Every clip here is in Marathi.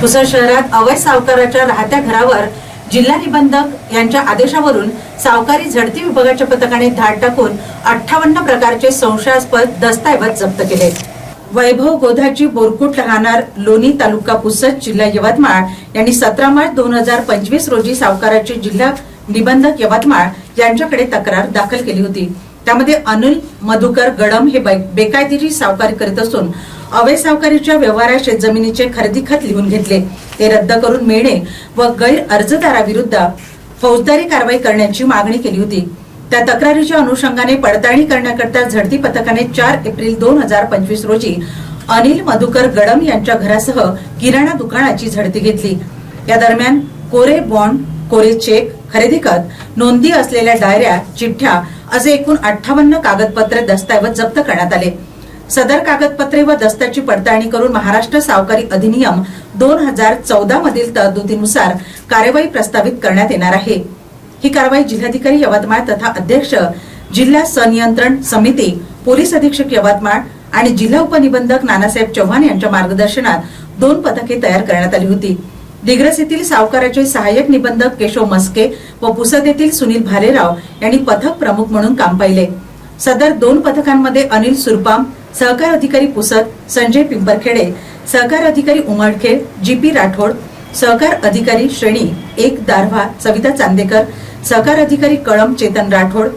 पुसद शहरात अवैध सावकाराच्या राहत्या घरावर जिल्हा निबंधक यांच्या आदेशावरून सावकारी झडती विभागाच्या पथकाने धाड टाकून अठ्ठावन्न प्रकारचे संशयास्पद दस्तऐवज जप्त केले. वैभव गोधाची बोरकुट राहणार लोणी तालुका पुसद जिल्हा यवतमाळ यांनी सतरा मार्च दोन हजार पंचवीस रोजी सावकाराची जिल्हा निबंधक यवतमाळ यांच्याकडे तक्रार दाखल केली होती. त्यामध्ये अनिल मधुकर गडम हे बै- बेकायदेशीर सावकारी करीत असून अवैध सावकारीच्या व्यवहारात शेतजमिनीचे खरेदी खत लिहून घेतले. ते रद्द करून मिळणे व गैर अर्जदाराविरुद्ध फौजदारी कारवाई करण्याची मागणी केली होती. त्या तक्रारीच्या अनुषंगाने पडताळणी करण्याकरता झडती पथकाने चार एप्रिल दोन हजार पंचवीस रोजी अनिल मधुकर गडम यांच्या घरासह किराणा दुकानाची झडती घेतली. या दरम्यान कोरे बॉन्ड कोरे चेक खरेदी खत नोंदी असलेल्या डायऱ्या चिठ्ठ्या असे एकूण अठ्ठावन्न कागदपत्रे दस्तऐवज जप्त करण्यात आले. सदर कागदपत्रे व दस्त्याची पडताळणी करून महाराष्ट्र सावकारी अधिनियम दोन हजार चौदा मधील तरतुदीनुसार कार्यवाही प्रस्तावित करण्यात येणार आहे. ही कारवाई जिल्हाधिकारी यवतमाळ तथा अध्यक्ष जिल्हा सनियंत्रण समिती पोलीस अधीक्षक यवतमाळ आणि जिल्हा उपनिबंधक नानासाहेब चव्हाण यांच्या मार्गदर्शनात दोन पथके तयार करण्यात आली होती. दिग्रस येथील सावकाराचे सहाय्यक निबंधक केशव मस्के व पुसद येथील सुनील भालेराव यांनी पथक प्रमुख म्हणून काम पाहिले. सदर दोन पथकांमध्ये अनिल सुरपाम सहकार अधिकारी पुसद संजय पिंपरखेडे सहकार अधिकारी उमरखेड जी पी राठोड सहकार अधिकारी श्रेणी एक दारव्हा सविता चांदेकर सहकार अधिकारी कळम चेतन राठोड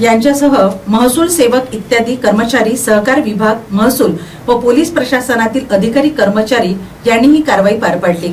यांच्यासह महसूल सेवक इत्यादी कर्मचारी सहकार विभाग महसूल व पोलीस प्रशासनातील अधिकारी कर्मचारी यांनी ही कारवाई पार पाडली.